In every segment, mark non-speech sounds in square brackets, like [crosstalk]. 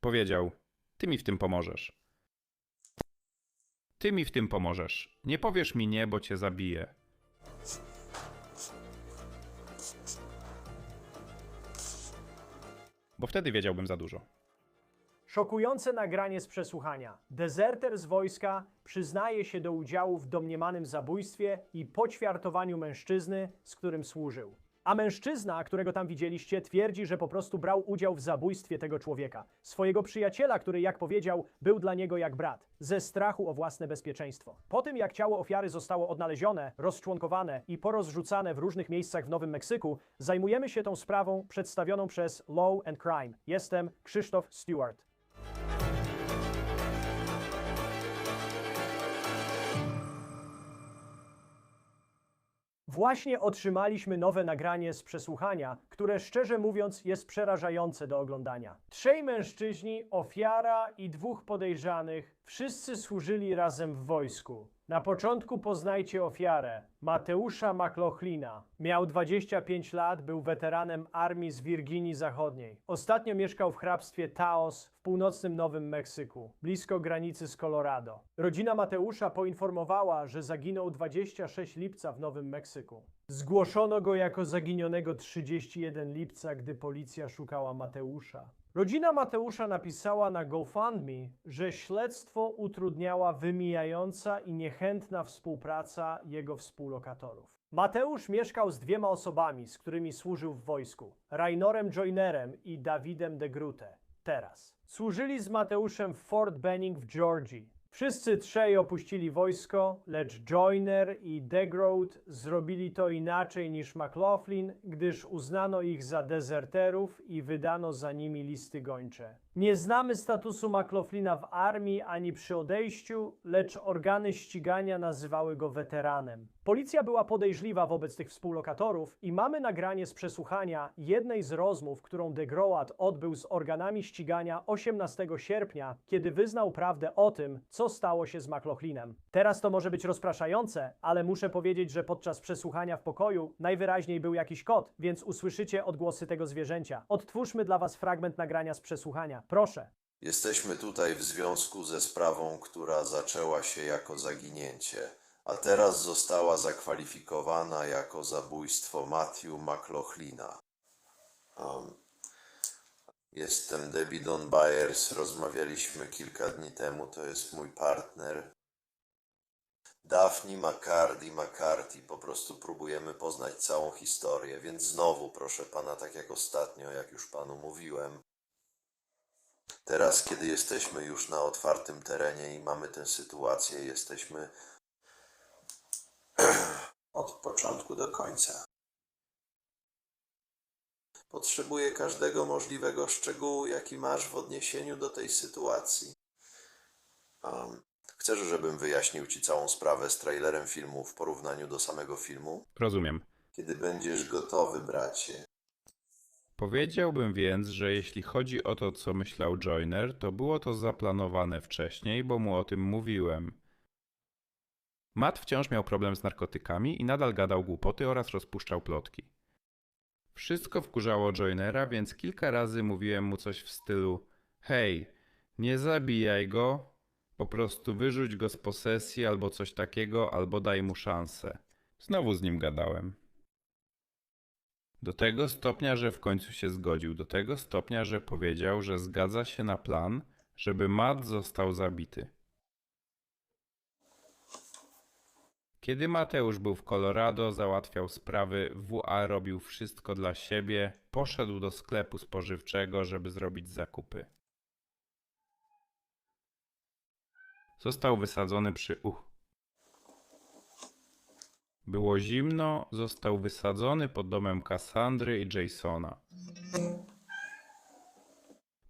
Powiedział: Ty mi w tym pomożesz. Ty mi w tym pomożesz. Nie powiesz mi nie, bo cię zabiję. Bo wtedy wiedziałbym za dużo. Szokujące nagranie z przesłuchania. Dezerter z wojska przyznaje się do udziału w domniemanym zabójstwie i poćwiartowaniu mężczyzny, z którym służył. A mężczyzna, którego tam widzieliście, twierdzi, że po prostu brał udział w zabójstwie tego człowieka. Swojego przyjaciela, który, jak powiedział, był dla niego jak brat, ze strachu o własne bezpieczeństwo. Po tym, jak ciało ofiary zostało odnalezione, rozczłonkowane i porozrzucane w różnych miejscach w Nowym Meksyku, zajmujemy się tą sprawą przedstawioną przez Law and Crime. Jestem Krzysztof Stewart. Właśnie otrzymaliśmy nowe nagranie z przesłuchania, które szczerze mówiąc jest przerażające do oglądania. Trzej mężczyźni, ofiara i dwóch podejrzanych, wszyscy służyli razem w wojsku. Na początku poznajcie ofiarę, Mateusza McLaughlina. Miał 25 lat, był weteranem armii z Wirginii Zachodniej. Ostatnio mieszkał w hrabstwie Taos w północnym Nowym Meksyku, blisko granicy z Colorado. Rodzina Mateusza poinformowała, że zaginął 26 lipca w Nowym Meksyku. Zgłoszono go jako zaginionego 31 lipca, gdy policja szukała Mateusza. Rodzina Mateusza napisała na GoFundMe, że śledztwo utrudniała wymijająca i niechętna współpraca jego współlokatorów. Mateusz mieszkał z dwiema osobami, z którymi służył w wojsku: Rainorem Joinerem i Dawidem de Grute. Teraz. Służyli z Mateuszem w Fort Benning w Georgii. Wszyscy trzej opuścili wojsko, lecz Joyner i Degroat zrobili to inaczej niż McLaughlin, gdyż uznano ich za dezerterów i wydano za nimi listy gończe. Nie znamy statusu McLaughlina w armii ani przy odejściu, lecz organy ścigania nazywały go weteranem. Policja była podejrzliwa wobec tych współlokatorów i mamy nagranie z przesłuchania jednej z rozmów, którą De Groat odbył z organami ścigania 18 sierpnia, kiedy wyznał prawdę o tym, co stało się z McLaughlinem. Teraz to może być rozpraszające, ale muszę powiedzieć, że podczas przesłuchania w pokoju najwyraźniej był jakiś kot, więc usłyszycie odgłosy tego zwierzęcia. Odtwórzmy dla was fragment nagrania z przesłuchania. Proszę. Jesteśmy tutaj w związku ze sprawą, która zaczęła się jako zaginięcie, a teraz została zakwalifikowana jako zabójstwo Matthew McLaughlina. Um, jestem Debbie Don Byers, rozmawialiśmy kilka dni temu, to jest mój partner. Daphne McCarty McCarty, po prostu próbujemy poznać całą historię, więc znowu proszę pana, tak jak ostatnio, jak już panu mówiłem, Teraz, kiedy jesteśmy już na otwartym terenie i mamy tę sytuację, jesteśmy [clears throat] od początku do końca. Potrzebuję każdego możliwego szczegółu, jaki masz w odniesieniu do tej sytuacji. Um, chcesz, żebym wyjaśnił ci całą sprawę z trailerem filmu w porównaniu do samego filmu? Rozumiem. Kiedy będziesz gotowy, bracie. Powiedziałbym więc, że jeśli chodzi o to, co myślał Joyner, to było to zaplanowane wcześniej, bo mu o tym mówiłem. Matt wciąż miał problem z narkotykami i nadal gadał głupoty oraz rozpuszczał plotki. Wszystko wkurzało Joynera, więc kilka razy mówiłem mu coś w stylu: Hej, nie zabijaj go, po prostu wyrzuć go z posesji albo coś takiego, albo daj mu szansę. Znowu z nim gadałem. Do tego stopnia, że w końcu się zgodził, do tego stopnia, że powiedział, że zgadza się na plan, żeby Matt został zabity. Kiedy Mateusz był w Colorado, załatwiał sprawy, WA robił wszystko dla siebie, poszedł do sklepu spożywczego, żeby zrobić zakupy. Został wysadzony przy uch. Było zimno, został wysadzony pod domem Cassandry i Jasona.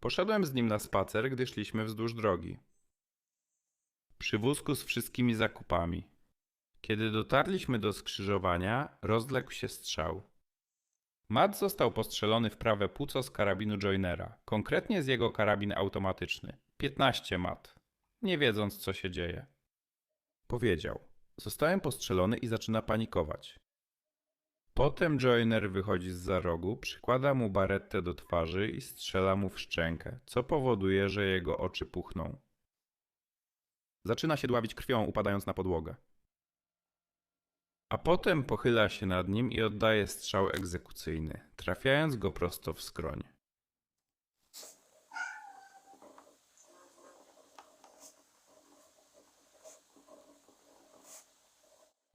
Poszedłem z nim na spacer, gdy szliśmy wzdłuż drogi. Przy wózku z wszystkimi zakupami. Kiedy dotarliśmy do skrzyżowania, rozległ się strzał. Matt został postrzelony w prawe płuco z karabinu Joinera, konkretnie z jego karabin automatyczny. 15 mat, nie wiedząc co się dzieje. Powiedział. Zostałem postrzelony i zaczyna panikować. Potem Joyner wychodzi z za rogu, przykłada mu barettę do twarzy i strzela mu w szczękę, co powoduje, że jego oczy puchną. Zaczyna się dławić krwią, upadając na podłogę. A potem pochyla się nad nim i oddaje strzał egzekucyjny, trafiając go prosto w skroń.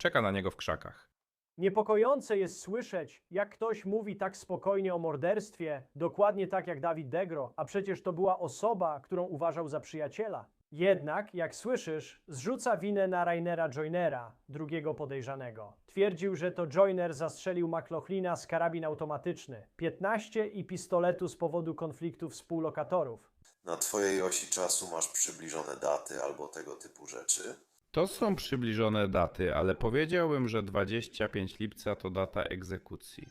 Czeka na niego w krzakach. Niepokojące jest słyszeć, jak ktoś mówi tak spokojnie o morderstwie, dokładnie tak jak Dawid Degro, a przecież to była osoba, którą uważał za przyjaciela. Jednak, jak słyszysz, zrzuca winę na Rainera Joynera, drugiego podejrzanego. Twierdził, że to Joyner zastrzelił McLaughlina z karabin automatyczny, 15 i pistoletu z powodu konfliktu współlokatorów. Na twojej osi czasu masz przybliżone daty albo tego typu rzeczy? To są przybliżone daty, ale powiedziałbym, że 25 lipca to data egzekucji.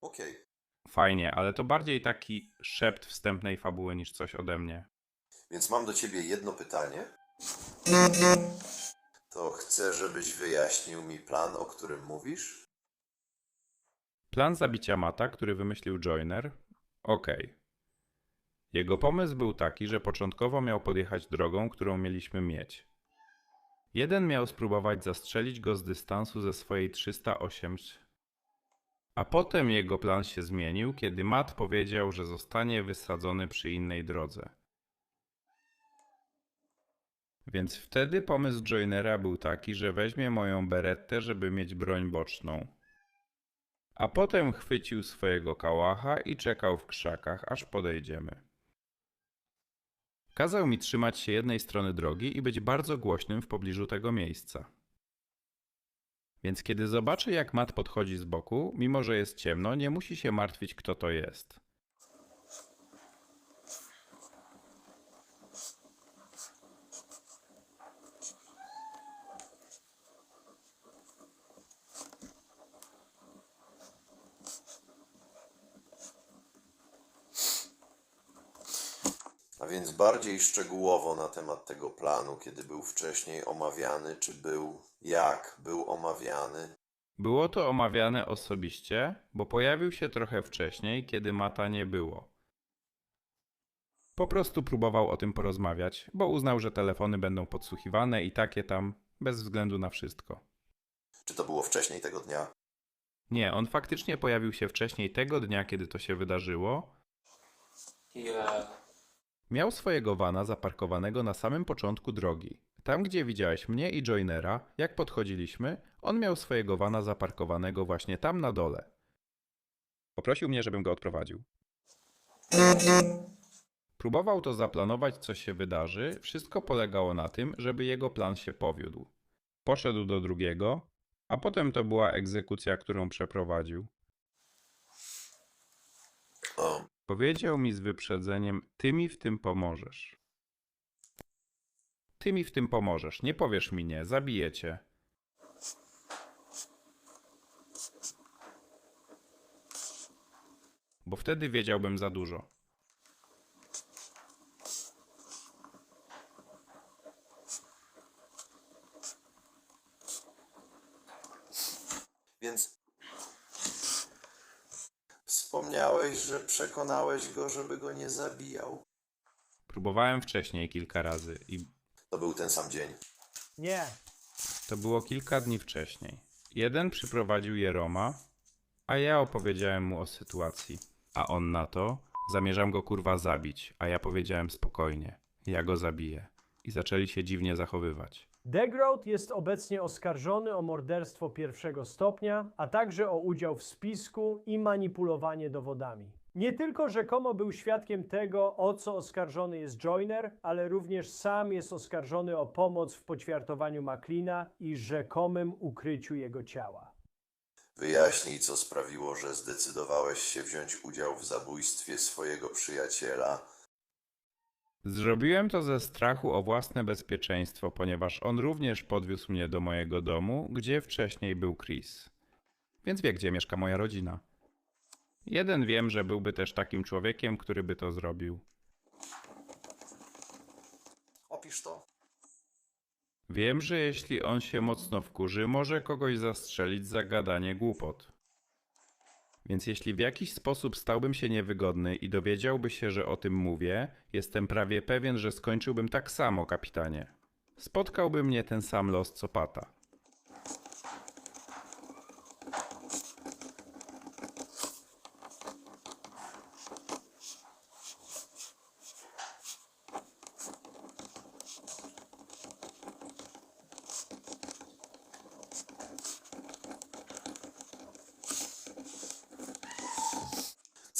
Okej. Fajnie, ale to bardziej taki szept wstępnej fabuły niż coś ode mnie. Więc mam do ciebie jedno pytanie. To chcę, żebyś wyjaśnił mi plan, o którym mówisz? Plan zabicia Mata, który wymyślił Joyner? Okej. Jego pomysł był taki, że początkowo miał podjechać drogą, którą mieliśmy mieć. Jeden miał spróbować zastrzelić go z dystansu ze swojej 308. A potem jego plan się zmienił, kiedy Matt powiedział, że zostanie wysadzony przy innej drodze. Więc wtedy pomysł Joynera był taki, że weźmie moją berettę, żeby mieć broń boczną. A potem chwycił swojego kałacha i czekał w krzakach, aż podejdziemy. Kazał mi trzymać się jednej strony drogi i być bardzo głośnym w pobliżu tego miejsca. Więc kiedy zobaczy, jak Matt podchodzi z boku, mimo że jest ciemno, nie musi się martwić, kto to jest. A więc bardziej szczegółowo na temat tego planu, kiedy był wcześniej omawiany, czy był, jak był omawiany. Było to omawiane osobiście, bo pojawił się trochę wcześniej, kiedy Mata nie było. Po prostu próbował o tym porozmawiać, bo uznał, że telefony będą podsłuchiwane i takie tam, bez względu na wszystko. Czy to było wcześniej tego dnia? Nie, on faktycznie pojawił się wcześniej tego dnia, kiedy to się wydarzyło. Yeah. Miał swojego wana zaparkowanego na samym początku drogi. Tam, gdzie widziałeś mnie i Joinera, jak podchodziliśmy, on miał swojego wana zaparkowanego właśnie tam na dole. Poprosił mnie, żebym go odprowadził. Próbował to zaplanować, co się wydarzy. Wszystko polegało na tym, żeby jego plan się powiódł. Poszedł do drugiego, a potem to była egzekucja, którą przeprowadził. O, Powiedział mi z wyprzedzeniem: Ty mi w tym pomożesz. Ty mi w tym pomożesz. Nie powiesz mi nie, zabiję cię. Bo wtedy wiedziałbym za dużo. więc wspomniałeś, że przekonałeś go, żeby go nie zabijał. Próbowałem wcześniej kilka razy i To był ten sam dzień. Nie, to było kilka dni wcześniej. Jeden przyprowadził Jeroma, a ja opowiedziałem mu o sytuacji. A on na to: Zamierzam go kurwa zabić, a ja powiedziałem spokojnie: Ja go zabiję. I zaczęli się dziwnie zachowywać. Degroat jest obecnie oskarżony o morderstwo pierwszego stopnia, a także o udział w spisku i manipulowanie dowodami. Nie tylko rzekomo był świadkiem tego, o co oskarżony jest Joyner, ale również sam jest oskarżony o pomoc w poćwiartowaniu McLeana i rzekomym ukryciu jego ciała. Wyjaśnij, co sprawiło, że zdecydowałeś się wziąć udział w zabójstwie swojego przyjaciela. Zrobiłem to ze strachu o własne bezpieczeństwo, ponieważ on również podwiózł mnie do mojego domu, gdzie wcześniej był Chris. Więc wie, gdzie mieszka moja rodzina. Jeden wiem, że byłby też takim człowiekiem, który by to zrobił. Opisz to. Wiem, że jeśli on się mocno wkurzy, może kogoś zastrzelić za gadanie głupot. Więc jeśli w jakiś sposób stałbym się niewygodny i dowiedziałby się, że o tym mówię, jestem prawie pewien, że skończyłbym tak samo, kapitanie. Spotkałby mnie ten sam los co Pata.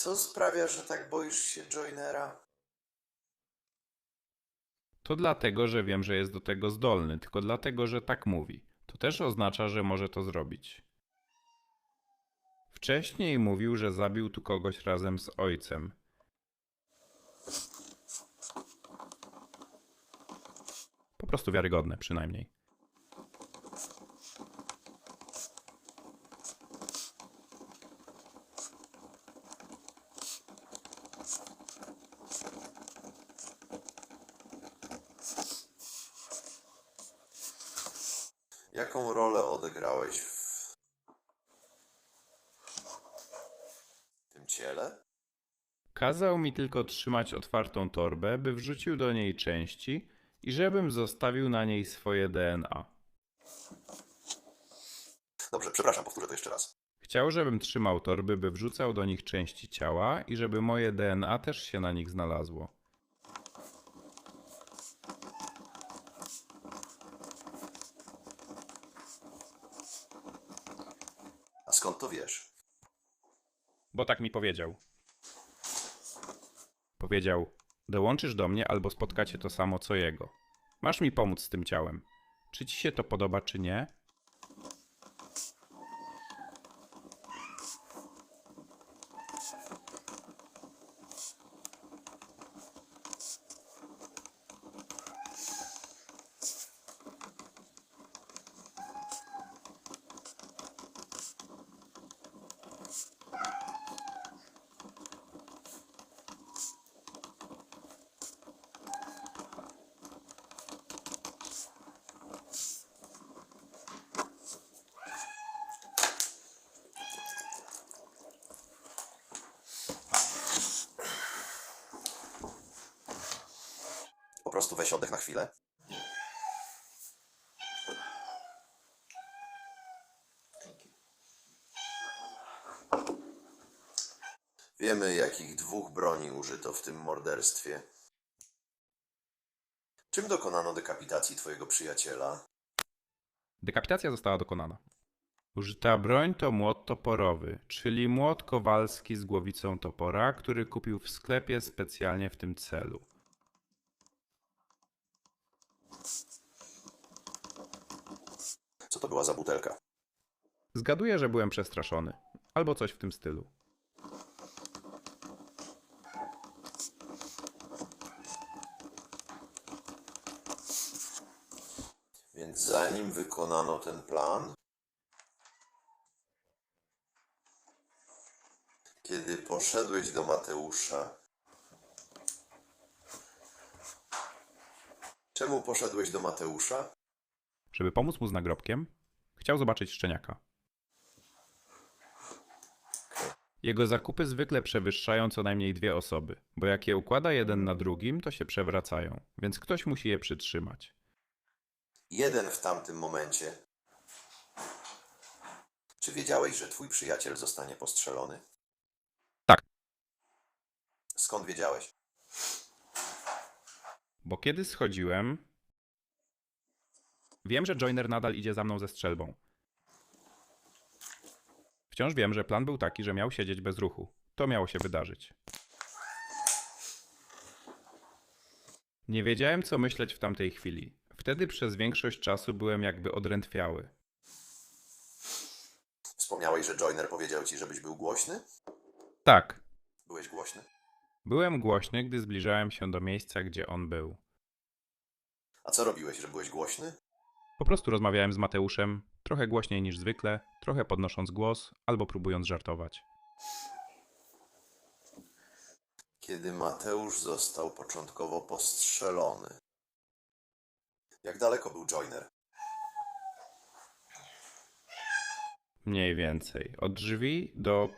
Co sprawia, że tak boisz się Joinera? To dlatego, że wiem, że jest do tego zdolny, tylko dlatego, że tak mówi. To też oznacza, że może to zrobić. Wcześniej mówił, że zabił tu kogoś razem z ojcem. Po prostu wiarygodne, przynajmniej. Kazał mi tylko trzymać otwartą torbę, by wrzucił do niej części i żebym zostawił na niej swoje DNA. Dobrze, przepraszam, powtórzę to jeszcze raz. Chciał, żebym trzymał torby, by wrzucał do nich części ciała i żeby moje DNA też się na nich znalazło. A skąd to wiesz? Bo tak mi powiedział. Powiedział: Dołączysz do mnie albo spotkacie to samo co jego. Masz mi pomóc z tym ciałem. Czy ci się to podoba, czy nie? Prostu weź oddech na chwilę. Wiemy, jakich dwóch broni użyto w tym morderstwie. Czym dokonano dekapitacji twojego przyjaciela? Dekapitacja została dokonana. Użyta broń to młot toporowy, czyli młot kowalski z głowicą topora, który kupił w sklepie specjalnie w tym celu. Co to była za butelka? Zgaduję, że byłem przestraszony, albo coś w tym stylu. Więc zanim wykonano ten plan, kiedy poszedłeś do Mateusza, czemu poszedłeś do Mateusza? Żeby pomóc mu z nagrobkiem, chciał zobaczyć szczeniaka. Jego zakupy zwykle przewyższają co najmniej dwie osoby, bo jak je układa jeden na drugim, to się przewracają, więc ktoś musi je przytrzymać. Jeden w tamtym momencie. Czy wiedziałeś, że twój przyjaciel zostanie postrzelony? Tak. Skąd wiedziałeś? Bo kiedy schodziłem, wiem, że Joiner nadal idzie za mną ze strzelbą. Wciąż wiem, że plan był taki, że miał siedzieć bez ruchu. To miało się wydarzyć. Nie wiedziałem, co myśleć w tamtej chwili. Wtedy przez większość czasu byłem jakby odrętwiały. Wspomniałeś, że Joyner powiedział ci, żebyś był głośny? Tak, Byłeś głośny? Byłem głośny, gdy zbliżałem się do miejsca, gdzie on był. A co robiłeś, że byłeś głośny? Po prostu rozmawiałem z Mateuszem, trochę głośniej niż zwykle, trochę podnosząc głos albo próbując żartować. Kiedy Mateusz został początkowo postrzelony. Jak daleko był Joyner? Mniej więcej. Od drzwi do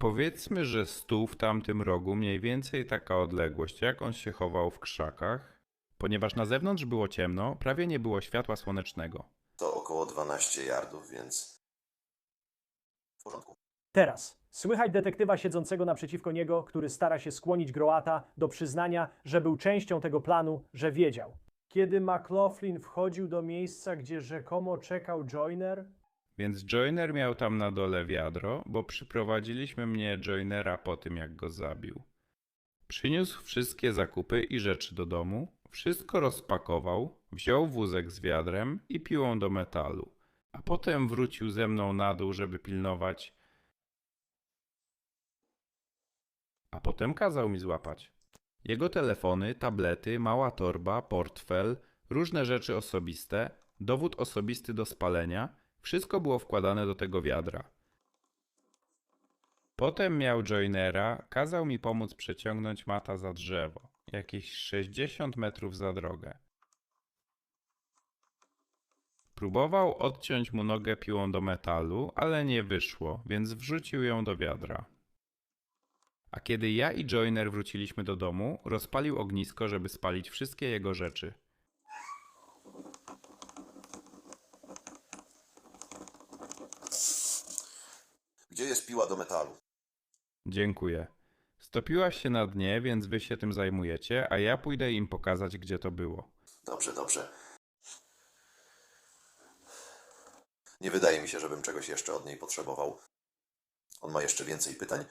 Powiedzmy, że stół w tamtym rogu mniej więcej taka odległość, jak on się chował w krzakach. Ponieważ na zewnątrz było ciemno, prawie nie było światła słonecznego. To około 12 yardów, więc... W porządku. Teraz słychać detektywa siedzącego naprzeciwko niego, który stara się skłonić Groata do przyznania, że był częścią tego planu, że wiedział. Kiedy McLaughlin wchodził do miejsca, gdzie rzekomo czekał Joyner, Więc Joyner miał tam na dole wiadro, bo przyprowadziliśmy mnie Joynera po tym, jak go zabił. Przyniósł wszystkie zakupy i rzeczy do domu, wszystko rozpakował, wziął wózek z wiadrem i piłą do metalu, a potem wrócił ze mną na dół, żeby pilnować. A potem kazał mi złapać. Jego telefony, tablety, mała torba, portfel, różne rzeczy osobiste, dowód osobisty do spalenia, wszystko było wkładane do tego wiadra. Potem miał joinera, kazał mi pomóc przeciągnąć mata za drzewo, jakieś 60 metrów za drogę. Próbował odciąć mu nogę piłą do metalu, ale nie wyszło, więc wrzucił ją do wiadra. A kiedy ja i Joiner wróciliśmy do domu, rozpalił ognisko, żeby spalić wszystkie jego rzeczy. Gdzie jest piła do metalu? Dziękuję. Stopiłaś się na dnie, więc wy się tym zajmujecie, a ja pójdę im pokazać, gdzie to było. Dobrze, dobrze. Nie wydaje mi się, żebym czegoś jeszcze od niej potrzebował. On ma jeszcze więcej pytań.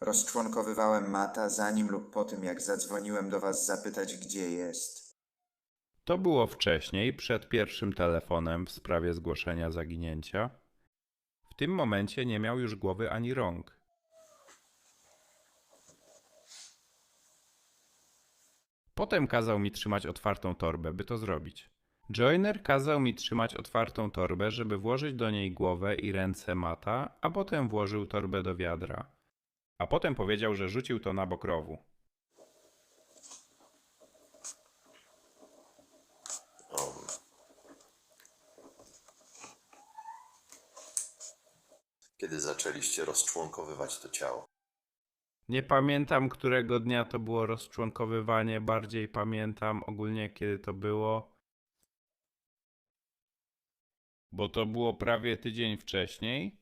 Rozczłonkowywałem Mata zanim lub po tym, jak zadzwoniłem do was zapytać, gdzie jest. To było wcześniej, przed pierwszym telefonem w sprawie zgłoszenia zaginięcia. W tym momencie nie miał już głowy ani rąk. Potem kazał mi trzymać otwartą torbę, by to zrobić. Joiner kazał mi trzymać otwartą torbę, żeby włożyć do niej głowę i ręce mata, a potem włożył torbę do wiadra. A potem powiedział, że rzucił to na bok rowu. Kiedy zaczęliście rozczłonkowywać to ciało? Nie pamiętam, którego dnia to było rozczłonkowywanie, bardziej pamiętam ogólnie, kiedy to było. Bo to było prawie tydzień wcześniej.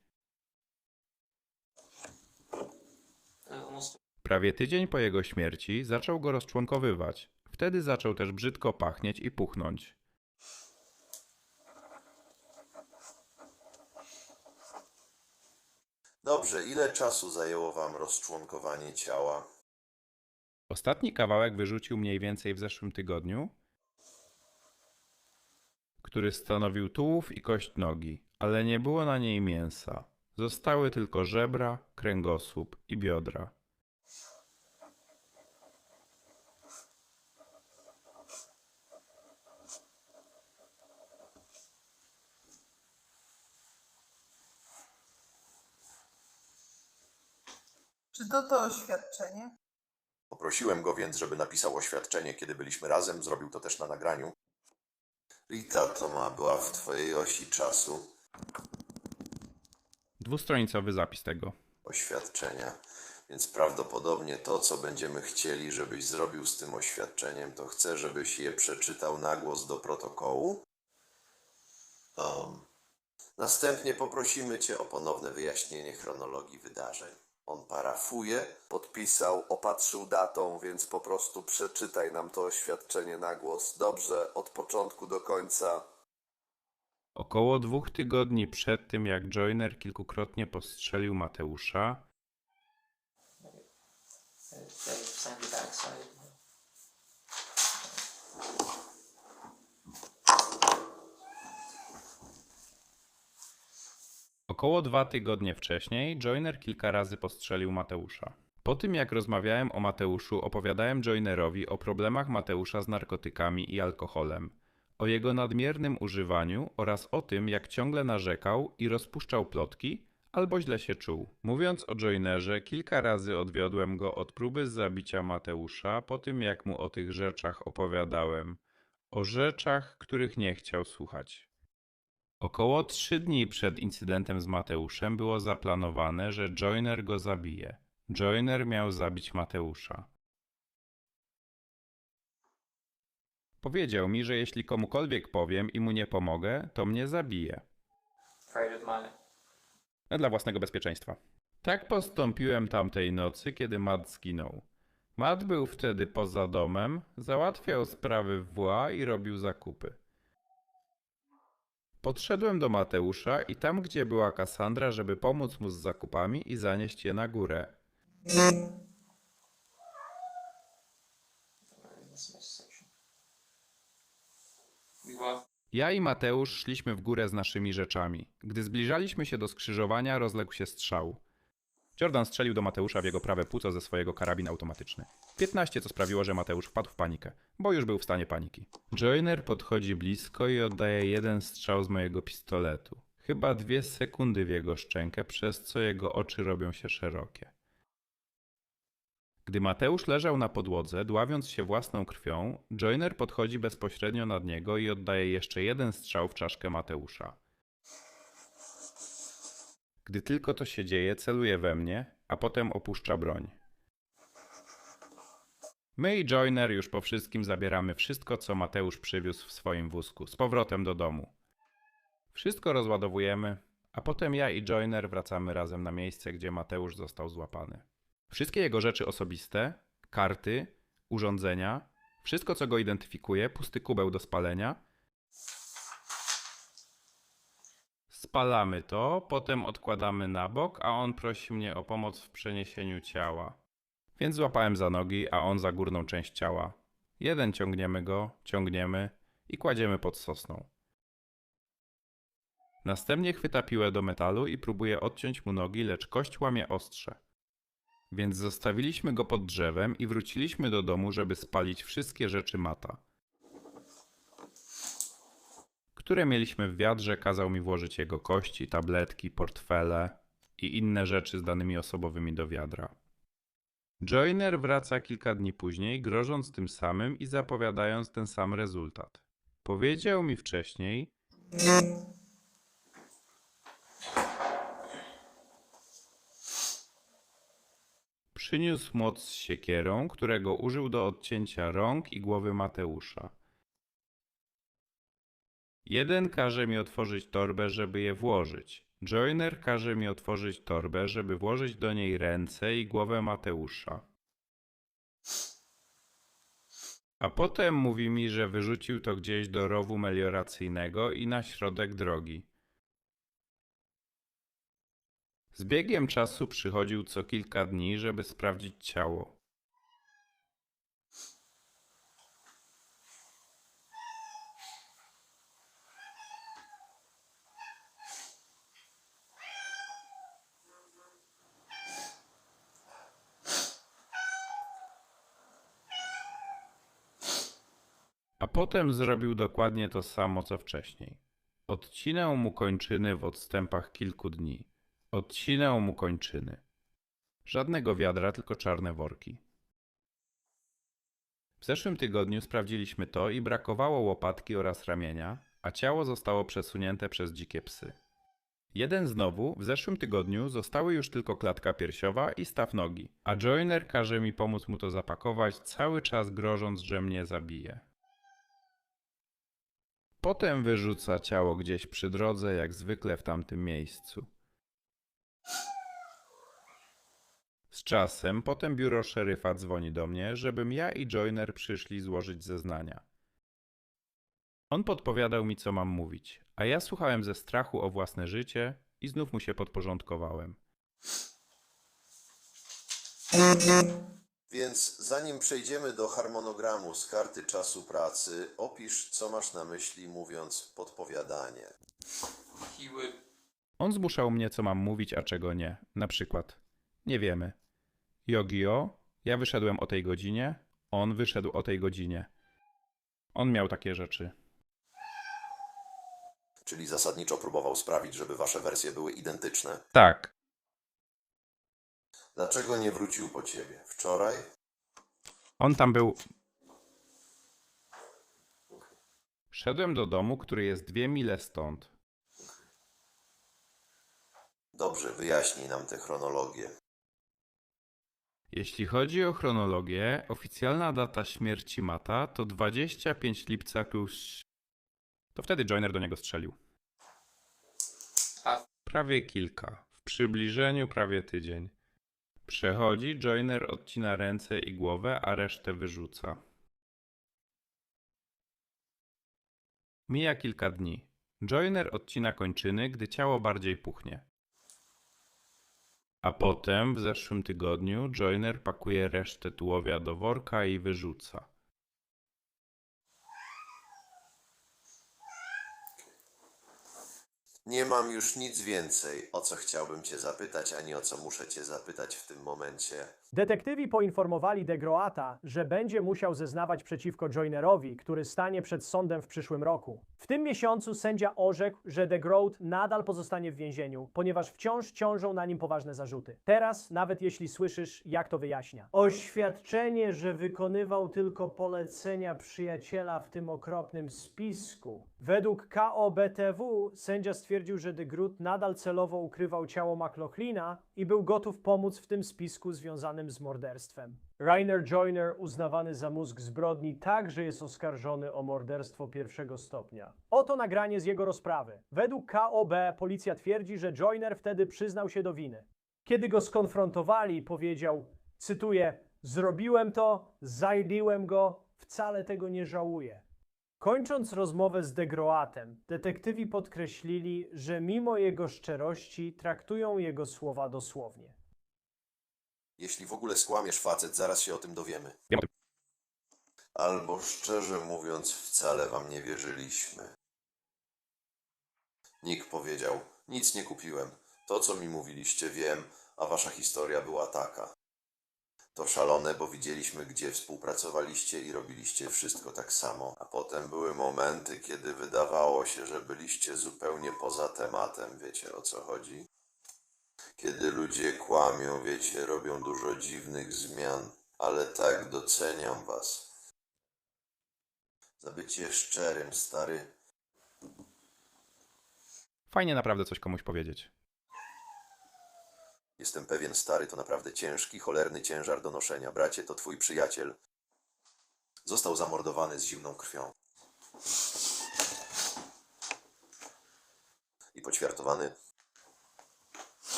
Prawie tydzień po jego śmierci zaczął go rozczłonkowywać. Wtedy zaczął też brzydko pachnieć i puchnąć. Dobrze, ile czasu zajęło wam rozczłonkowanie ciała? Ostatni kawałek wyrzucił mniej więcej w zeszłym tygodniu, który stanowił tułów i kość nogi, ale nie było na niej mięsa. Zostały tylko żebra, kręgosłup i biodra. Czy to to oświadczenie? Poprosiłem go więc, żeby napisał oświadczenie, kiedy byliśmy razem. Zrobił to też na nagraniu. Rita Toma była w twojej osi czasu. Dwustronicowy zapis tego. oświadczenia. Więc prawdopodobnie to, co będziemy chcieli, żebyś zrobił z tym oświadczeniem, to chcę, żebyś je przeczytał na głos do protokołu. Um, następnie poprosimy Cię o ponowne wyjaśnienie chronologii wydarzeń. On parafuje, podpisał, opatrzył datą, więc po prostu przeczytaj nam to oświadczenie na głos. Dobrze, od początku do końca. Około dwóch tygodni przed tym, jak Joiner kilkukrotnie postrzelił Mateusza, Około dwa tygodnie wcześniej Joiner kilka razy postrzelił Mateusza. Po tym jak rozmawiałem o Mateuszu, opowiadałem Joinerowi o problemach Mateusza z narkotykami i alkoholem, o jego nadmiernym używaniu oraz o tym, jak ciągle narzekał i rozpuszczał plotki, albo źle się czuł. Mówiąc o Joinerze, kilka razy odwiodłem go od próby zabicia Mateusza po tym jak mu o tych rzeczach opowiadałem. O rzeczach, których nie chciał słuchać. Około trzy dni przed incydentem z Mateuszem było zaplanowane, że Joyner go zabije. Joyner miał zabić Mateusza. Powiedział mi, że jeśli komukolwiek powiem i mu nie pomogę, to mnie zabije. Dla własnego bezpieczeństwa. Tak postąpiłem tamtej nocy, kiedy Matt zginął. Matt był wtedy poza domem, załatwiał sprawy w WA i robił zakupy. Podszedłem do Mateusza i tam, gdzie była Cassandra, żeby pomóc mu z zakupami i zanieść je na górę. Ja i Mateusz szliśmy w górę z naszymi rzeczami. Gdy zbliżaliśmy się do skrzyżowania, rozległ się strzał. Jordan strzelił do Mateusza w jego prawe płuco ze swojego karabin automatyczny. 15, co sprawiło, że Mateusz wpadł w panikę, bo już był w stanie paniki. Joyner podchodzi blisko i oddaje jeden strzał z mojego pistoletu. Chyba dwie sekundy w jego szczękę, przez co jego oczy robią się szerokie. Gdy Mateusz leżał na podłodze, dławiąc się własną krwią, Joyner podchodzi bezpośrednio nad niego i oddaje jeszcze jeden strzał w czaszkę Mateusza. Gdy tylko to się dzieje, celuje we mnie, a potem opuszcza broń. My i Joyner już po wszystkim zabieramy wszystko, co Mateusz przywiózł w swoim wózku, z powrotem do domu. Wszystko rozładowujemy, a potem ja i Joyner wracamy razem na miejsce, gdzie Mateusz został złapany. Wszystkie jego rzeczy osobiste, karty, urządzenia, wszystko co go identyfikuje, pusty kubeł do spalenia. Spalamy to, potem odkładamy na bok, a on prosi mnie o pomoc w przeniesieniu ciała. Więc złapałem za nogi, a on za górną część ciała. Jeden ciągniemy go, ciągniemy i kładziemy pod sosną. Następnie chwyta piłę do metalu i próbuje odciąć mu nogi, lecz kość łamie ostrze. Więc zostawiliśmy go pod drzewem i wróciliśmy do domu, żeby spalić wszystkie rzeczy Mata. Które mieliśmy w wiadrze, kazał mi włożyć jego kości, tabletki, portfele i inne rzeczy z danymi osobowymi do wiadra. Joyner wraca kilka dni później, grożąc tym samym i zapowiadając ten sam rezultat. Powiedział mi wcześniej, Przyniósł moc z siekierą, którego użył do odcięcia rąk i głowy Mateusza. Jeden każe mi otworzyć torbę, żeby je włożyć. Joyner każe mi otworzyć torbę, żeby włożyć do niej ręce i głowę Mateusza. A potem mówi mi, że wyrzucił to gdzieś do rowu melioracyjnego i na środek drogi. Z biegiem czasu przychodził co kilka dni, żeby sprawdzić ciało. A potem zrobił dokładnie to samo co wcześniej. Odcinał mu kończyny w odstępach kilku dni. Odcinał mu kończyny. Żadnego wiadra, tylko czarne worki. W zeszłym tygodniu sprawdziliśmy to i brakowało łopatki oraz ramienia, a ciało zostało przesunięte przez dzikie psy. Jeden znowu, w zeszłym tygodniu zostały już tylko klatka piersiowa i staw nogi, a Joyner każe mi pomóc mu to zapakować, cały czas grożąc, że mnie zabije. Potem wyrzuca ciało gdzieś przy drodze, jak zwykle w tamtym miejscu. Z czasem potem biuro szeryfa dzwoni do mnie, żebym ja i Joyner przyszli złożyć zeznania. On podpowiadał mi, co mam mówić, a ja słuchałem ze strachu o własne życie i znów mu się podporządkowałem. Więc zanim przejdziemy do harmonogramu z karty czasu pracy, opisz, co masz na myśli mówiąc podpowiadanie. On zmuszał mnie, co mam mówić, a czego nie. Na przykład, nie wiemy. Jogio, ja wyszedłem o tej godzinie, on wyszedł o tej godzinie. On miał takie rzeczy. Czyli zasadniczo próbował sprawić, żeby wasze wersje były identyczne. Tak. Dlaczego nie wrócił po ciebie? Wczoraj? On tam był. Szedłem do domu, który jest dwie mile stąd. Dobrze, wyjaśnij nam tę chronologię. Jeśli chodzi o chronologię, oficjalna data śmierci Mata to 25 lipca plus... To wtedy Joyner do niego strzelił. A Prawie kilka. W przybliżeniu prawie tydzień. Przechodzi, Joyner odcina ręce i głowę, a resztę wyrzuca. Mija kilka dni. Joyner odcina kończyny, gdy ciało bardziej puchnie. A potem, w zeszłym tygodniu, Joyner pakuje resztę tułowia do worka i wyrzuca. Nie mam już nic więcej, o co chciałbym cię zapytać, ani o co muszę cię zapytać w tym momencie. Detektywi poinformowali Degroata, że będzie musiał zeznawać przeciwko Joinerowi, który stanie przed sądem w przyszłym roku. W tym miesiącu sędzia orzekł, że DeGroat nadal pozostanie w więzieniu, ponieważ wciąż ciążą na nim poważne zarzuty. Teraz, nawet jeśli słyszysz, jak to wyjaśnia. Oświadczenie, że wykonywał tylko polecenia przyjaciela w tym okropnym spisku. Według KOBTW sędzia stwierdził, że DeGroot nadal celowo ukrywał ciało McLaughlina i był gotów pomóc w tym spisku związanym z morderstwem. Rainer Joyner, uznawany za mózg zbrodni, także jest oskarżony o morderstwo pierwszego stopnia. Oto nagranie z jego rozprawy. Według KOB policja twierdzi, że Joyner wtedy przyznał się do winy. Kiedy go skonfrontowali, powiedział, cytuję, zrobiłem to, zajliłem go, wcale tego nie żałuję. Kończąc rozmowę z Degroatem, detektywi podkreślili, że mimo jego szczerości traktują jego słowa dosłownie. Jeśli w ogóle skłamiesz facet, zaraz się o tym dowiemy. Albo szczerze mówiąc, wcale wam nie wierzyliśmy. Nick powiedział, nic nie kupiłem. To, co mi mówiliście, wiem, a wasza historia była taka. To szalone, bo widzieliśmy, gdzie współpracowaliście i robiliście wszystko tak samo. A potem były momenty, kiedy wydawało się, że byliście zupełnie poza tematem. Wiecie o co chodzi? Kiedy ludzie kłamią, wiecie, robią dużo dziwnych zmian, ale tak doceniam was. Za bycie szczerym, stary. Fajnie naprawdę coś komuś powiedzieć. Jestem pewien, stary, to naprawdę ciężki, cholerny ciężar do noszenia. Bracie, to twój przyjaciel. Został zamordowany z zimną krwią. I poćwiartowany.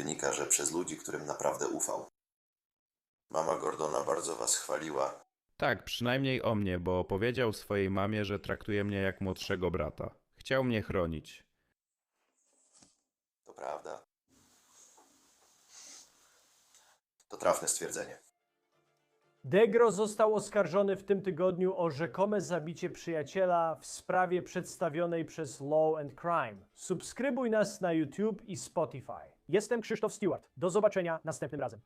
Wynika, że przez ludzi, którym naprawdę ufał. Mama Gordona bardzo was chwaliła. Tak, przynajmniej o mnie, bo powiedział swojej mamie, że traktuje mnie jak młodszego brata. Chciał mnie chronić. To prawda. To trafne stwierdzenie. Degro został oskarżony w tym tygodniu o rzekome zabicie przyjaciela w sprawie przedstawionej przez Law and Crime. Subskrybuj nas na YouTube i Spotify. Jestem Krzysztof Stewart. Do zobaczenia następnym razem.